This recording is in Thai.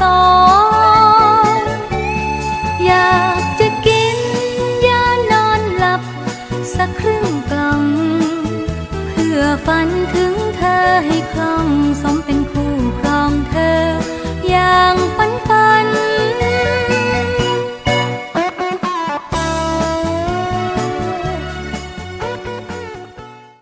สองอยากจะกินยานอนหลับ สักครึ่งกล่อง เพื่อฝันถึงเธอให้คล่องสม